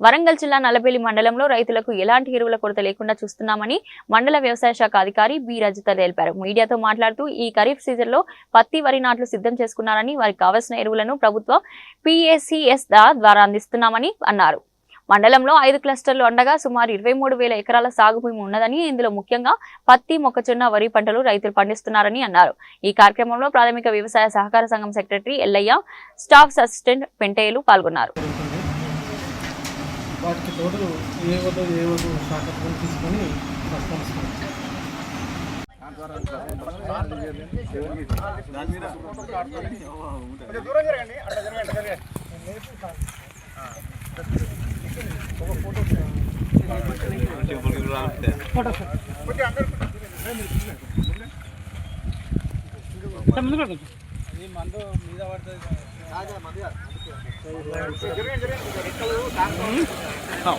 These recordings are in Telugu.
వరంగల్ జిల్లా నల్లబెల్లి మండలంలో రైతులకు ఎలాంటి ఎరువుల కొరత లేకుండా చూస్తున్నామని మండల వ్యవసాయ శాఖ అధికారి బి రజిత తెలిపారు. మీడియాతో మాట్లాడుతూ ఈ ఖరీఫ్ సీజన్లో పత్తి వరి నాట్లు సిద్ధం చేసుకున్నారని వారికి కావలసిన ఎరువులను ప్రభుత్వ పిఎస్సిఎస్ ద్వారా అందిస్తున్నామని అన్నారు. మండలంలో ఐదు క్లస్టర్లు ఉండగా సుమారు ఇరవై మూడు వేల ఎకరాల సాగు భూమి ఉన్నదని ఇందులో ముఖ్యంగా పత్తి మొక్కజొన్న వరి పంటలు రైతులు పండిస్తున్నారని అన్నారు. ఈ కార్యక్రమంలో ప్రాథమిక వ్యవసాయ సహకార సంఘం secretary Ellaiah staff assistant Pentelu పాల్గొన్నారు. వాటికి తోడు ఏ వద్దు ఏ వద్దు శాఖలు తీసుకొని ప్రస్తావిస్తున్నాం ఈ మందు మీద పడుతుంది Não.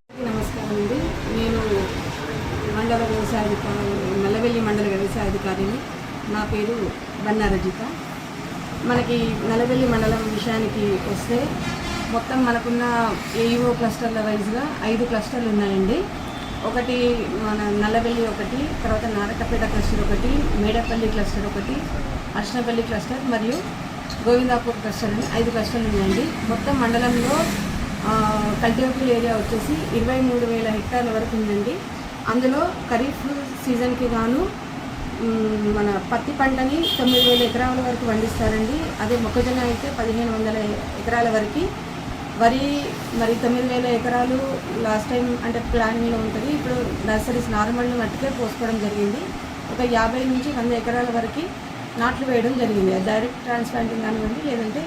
నా పేరు బన్నారజిత మనకి నలవెల్లి మండలం విషయానికి వస్తే మొత్తం మనకున్న ఏఈఓ క్లస్టర్ల వైజ్గా ఐదు క్లస్టర్లు ఉన్నాయండి. ఒకటి మన నల్లవెల్లి ఒకటి తర్వాత నారకపేట క్లస్టర్ ఒకటి మేడపల్లి క్లస్టర్ ఒకటి అర్షనపల్లి క్లస్టర్ మరియు గోవిందాపూర్ క్లస్టర్ అని ఐదు క్లస్టర్లు ఉన్నాయండి. మొత్తం మండలంలో కల్టివేబుల్ ఏరియా వచ్చేసి ఇరవై మూడు వేల హెక్టార్ల వరకు ఉందండి. అందులో ఖరీఫ్ సీజన్కి గాను మన పత్తి పంటని తొమ్మిది వేల ఎకరాల వరకు పండిస్తారండి. అదే మొక్కజొన్న అయితే పదిహేను వందల ఎకరాల వరకు. వరి మరి తొమ్మిది వేల ఎకరాలు లాస్ట్ టైం అంటే ప్లానింగ్లో ఉంటుంది. ఇప్పుడు నర్సరీస్ నార్మల్ మట్టుకే పోసుకోవడం జరిగింది. ఒక యాభై నుంచి వంద ఎకరాల వరకు నాట్లు వేయడం జరిగింది. డైరెక్ట్ ట్రాన్స్ప్లాంటింగ్ కానివ్వండి లేదంటే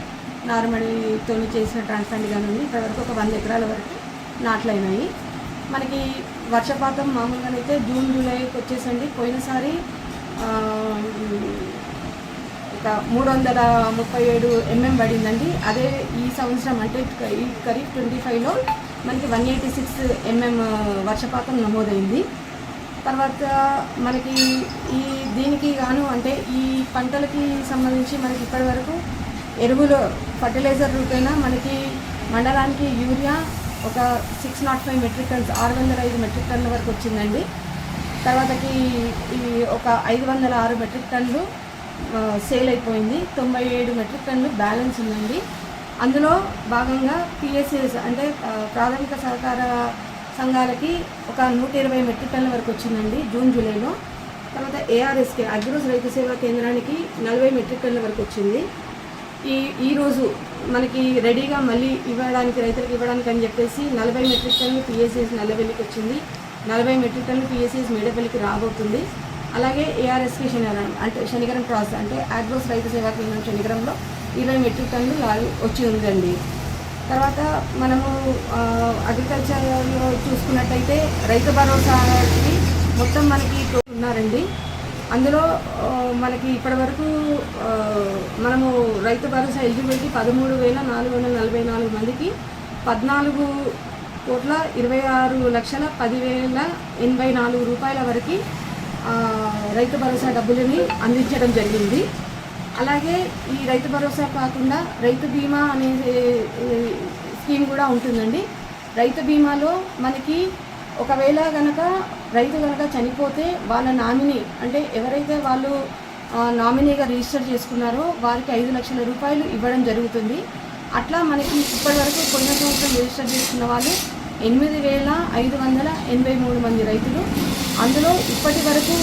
నార్మల్తో చేసిన ట్రాన్స్ప్లాంట్ కానివ్వండి ఇప్పటివరకు ఒక వంద ఎకరాల వరకు నాట్లు అయినాయి. మనకి వర్షపాతం మామూలుగానైతే జూన్ జూలైకి వచ్చేసండి. పోయినసారి ఒక మూడు వందల ముప్పై ఏడు ఎంఎం పడిందండి. అదే ఈ సంవత్సరం అంటే ఈ ఖరీఫ్ ట్వంటీ ఫైవ్లో మనకి వన్ ఎయిటీ సిక్స్ ఎంఎం వర్షపాతం నమోదైంది. తర్వాత మనకి ఈ దీనికి గాను అంటే ఈ పంటలకి సంబంధించి మనకి ఇప్పటి వరకు ఎరువులు ఫర్టిలైజర్ రూపేనా మనకి మండలానికి యూరియా ఒక six not five metric tons ఆరు వందల ఐదు మెట్రిక్ టన్ల వరకు వచ్చిందండి. తర్వాతకి ఈ ఒక ఐదు వందల ఆరు మెట్రిక్ టన్లు సేల్ అయిపోయింది. తొంభై ఏడు మెట్రిక్ టన్లు బ్యాలెన్స్ ఉందండి. అందులో భాగంగా పిఎస్ఎస్ అంటే ప్రాథమిక సహకార సంఘాలకి ఒక నూట ఇరవై మెట్రిక్ టన్ల వరకు వచ్చిందండి జూన్ జూలైలో. తర్వాత ఏఆర్ఎస్కే అగ్రోస్ రైతు సేవా కేంద్రానికి నలభై మెట్రిక్ టన్నుల వరకు వచ్చింది. ఈ ఈరోజు మనకి రెడీగా మళ్ళీ ఇవ్వడానికి రైతులకు ఇవ్వడానికి అని చెప్పేసి నలభై మెట్రిక్ టన్లు పిఎస్ఎస్ నల్లవెల్లికి వచ్చింది. నలభై మెట్రిక్ టన్నులు పిఎస్సిఎస్ మేడపల్లికి రాబోతుంది. అలాగే ఏఆర్ఎస్కి శనివారం అంటే శనిగరం క్రాస్ అంటే అగ్రోస్ రైతు సేవా కేంద్రం శనిగరంలో ఇరవై మెట్రిక్ టన్నులు లారీ వచ్చి ఉందండి. తర్వాత మనము అగ్రికల్చర్లో చూసుకున్నట్టయితే రైతు భరోసాకి మొత్తం మనకి ఉన్నారండి. అందులో మనకి ఇప్పటివరకు మనము రైతు భరోసా ఎలిజిబిలిటీ పదమూడు వేల నాలుగు వందల నలభై నాలుగు మందికి పద్నాలుగు కోట్ల ఇరవై ఆరు లక్షల పదివేల ఎనభై నాలుగు రూపాయల వరకు రైతు భరోసా డబ్బులని అందించడం జరిగింది. అలాగే ఈ రైతు భరోసా కాకుండా రైతు బీమా అనే స్కీమ్ కూడా ఉంటుందండి. రైతు బీమాలో మనకి ఒకవేళ కనుక రైతు కనుక చనిపోతే వాళ్ళ నామినీ అంటే ఎవరైతే వాళ్ళు నామినీగా రిజిస్టర్ చేసుకున్నారో వారికి ఐదు లక్షల రూపాయలు ఇవ్వడం జరుగుతుంది. అట్లా మనకి ఇప్పటి వరకు పోయిన సంవత్సరం రిజిస్టర్ చేసుకున్న వాళ్ళు ఎనిమిది వేల ఐదు వందల ఎనభై మూడు మంది రైతులు. అందులో ఇప్పటి వరకు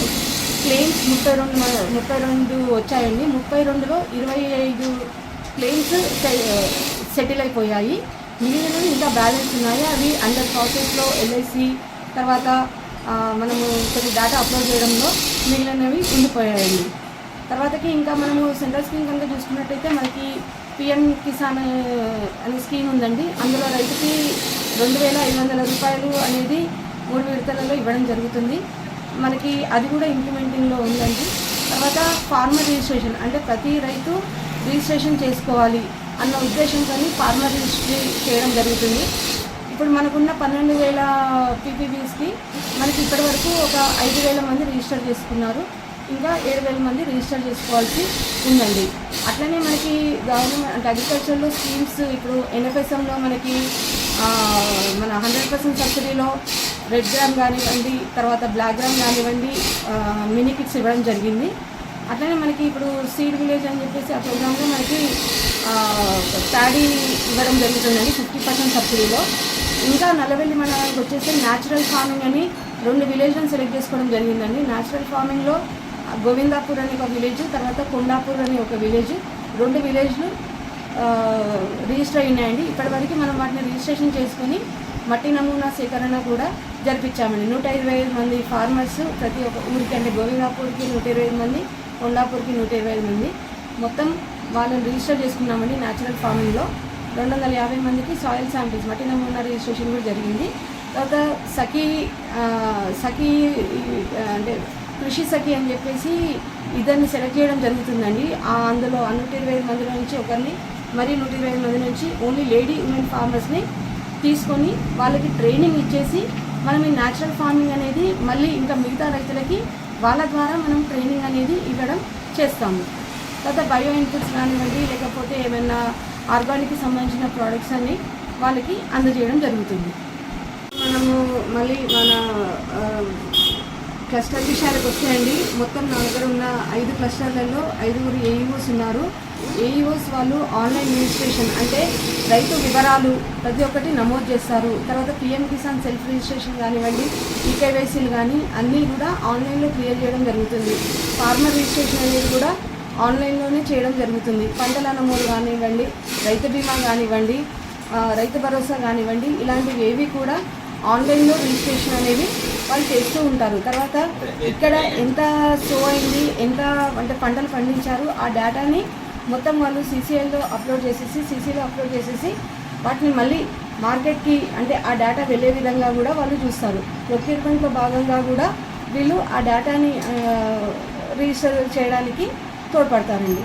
క్లెయిమ్స్ ముప్పై రెండు ముప్పై రెండు వచ్చాయండి. ముప్పై రెండులో ఇరవై ఐదు క్లెయిమ్స్ సెటిల్ అయిపోయాయి. మిగిలినవి ఇంకా బ్యాలెన్స్ ఉన్నాయి. అవి అండర్ ప్రాసెస్లో ఎల్ఐసి తర్వాత మనము కొన్ని డేటా అప్లోడ్ చేయడంలో మిగిలినవి ఉండిపోయాయండి. తర్వాతకి ఇంకా మనము సెంట్రల్ స్కీమ్ కనుక చూసుకున్నట్టయితే మనకి పిఎం కిసాన్ అనే స్కీమ్ ఉందండి. అందులో రైతుకి రెండు వేల ఐదు వందల రూపాయలు అనేది మూడు విడతలలో ఇవ్వడం జరుగుతుంది. మనకి అది కూడా ఇంప్లిమెంటింగ్లో ఉందండి. తర్వాత ఫార్మర్ రిజిస్ట్రేషన్ అంటే ప్రతి రైతు రిజిస్ట్రేషన్ చేసుకోవాలి అన్న ఉద్దేశంతో ఫార్మర్ రిజిస్ట్రీ చేయడం జరుగుతుంది. ఇప్పుడు మనకున్న పన్నెండు వేల పీపీబీస్కి మనకి ఇప్పటి వరకు ఒక ఐదు వేల మంది రిజిస్టర్ చేసుకున్నారు. ఇంకా ఏడు వేల మంది రిజిస్టర్ చేసుకోవాల్సి ఉందండి. అట్లనే మనకి గవర్నమెంట్ అంటే అగ్రికల్చర్లో స్కీమ్స్ ఇప్పుడు ఎన్ఎఫ్ఎస్ఎంలో మనకి మన హండ్రెడ్ పర్సెంట్ సబ్సిడీలో రెడ్ గ్రామ్ కానివ్వండి తర్వాత బ్లాక్ గ్రామ్ కానివ్వండి మినీ కిట్స్ ఇవ్వడం జరిగింది. అట్లనే మనకి ఇప్పుడు సీడ్ విలేజ్ అని చెప్పేసి ఆ ప్రోగ్రాంలో మనకి ప్యాడీ ఇవ్వడం జరుగుతుందండి ఫిఫ్టీ పర్సెంట్ సబ్సిడీలో ఇంకా నల్లవెల్లి మండలానికి వచ్చేసి న్యాచురల్ ఫార్మింగ్ అని రెండు విలేజ్లను సెలెక్ట్ చేసుకోవడం జరిగిందండి. న్యాచురల్ ఫార్మింగ్లో గోవిందాపూర్ అని ఒక విలేజ్ తర్వాత కొండాపూర్ అని ఒక విలేజ్. రెండు విలేజ్లు రిజిస్టర్ అయినాయండి. ఇప్పటివరకు మనం వాటిని రిజిస్ట్రేషన్ చేసుకొని మట్టి నమూనా సేకరణ కూడా జరిపించామండి. నూట ఇరవై ఐదు మంది ఫార్మర్స్ ప్రతి ఒక్క ఊరికి అంటే గోవిందాపూర్కి నూట ఇరవై ఐదు మంది కొండాపూర్కి నూట ఇరవై ఐదు మంది. మొత్తం వాళ్ళని రిజిస్టర్ చేసుకున్నామండి న్యాచురల్ ఫార్మింగ్లో. రెండు వందల యాభై మందికి సాయిల్ శాంపిల్స్ మట్టి నమూనా రిజిస్ట్రేషన్ కూడా జరిగింది. తర్వాత సఖీ సఖీ అంటే కృషి సఖి అని చెప్పేసి ఇద్దరిని సెలెక్ట్ చేయడం జరుగుతుందండి. ఆ అందులో నూట ఇరవై ఐదు మందిలో నుంచి ఒకరిని మరి నూట ఇరవై ఐదు మంది నుంచి ఓన్లీ లేడీ ఉమెన్ ఫార్మర్స్ని తీసుకొని వాళ్ళకి ట్రైనింగ్ ఇచ్చేసి మనం ఈ న్యాచురల్ ఫార్మింగ్ అనేది మళ్ళీ ఇంకా మిగతా రైతులకి వాళ్ళ ద్వారా మనం ట్రైనింగ్ అనేది ఇవ్వడం చేస్తాము. తర్వాత బయో ఇన్పుట్స్ కానివ్వండి లేకపోతే ఏమైనా ఆర్గానిక్కి సంబంధించిన ప్రోడక్ట్స్ అన్ని వాళ్ళకి అందజేయడం జరుగుతుంది. మనము మళ్ళీ మన క్లస్టర్ విషయాలకు వస్తాయండి మొత్తం నా దగ్గర ఉన్న ఐదు క్లస్టర్లలో ఐదుగురు ఏఈఓస్ ఉన్నారు. ఏఈఓస్ వాళ్ళు ఆన్లైన్ రిజిస్ట్రేషన్ అంటే రైతు వివరాలు ప్రతి ఒక్కటి నమోదు చేస్తారు. తర్వాత పిఎం కిసాన్ సెల్ఫ్ రిజిస్ట్రేషన్ కానివ్వండి ఈకేవైసీలు కానీ అన్నీ కూడా ఆన్లైన్లో క్లియర్ చేయడం జరుగుతుంది. ఫార్మర్ రిజిస్ట్రేషన్ అనేది కూడా ఆన్లైన్లోనే చేయడం జరుగుతుంది. పంటల నమోదు కానివ్వండి రైతు బీమా కానివ్వండి రైతు భరోసా కానివ్వండి ఇలాంటివి ఏవి కూడా ఆన్లైన్లో రిజిస్ట్రేషన్ అనేవి వాళ్ళు చేస్తూ ఉంటారు. తర్వాత ఇక్కడ ఎంత సో అయింది ఎంత అంటే పంటలు పండించారు ఆ డేటాని మొత్తం వాళ్ళు సీసీఐలో అప్లోడ్ చేసేసి సీసీలో అప్లోడ్ చేసేసి వాటిని మళ్ళీ మార్కెట్కి అంటే ఆ డేటా వెళ్ళే విధంగా కూడా వాళ్ళు చూస్తారు. ప్రొక్యూర్మెంట్లో భాగంగా కూడా వీళ్ళు ఆ డేటాని రిజిస్టర్ చేయడానికి తోడ్పడతారండి.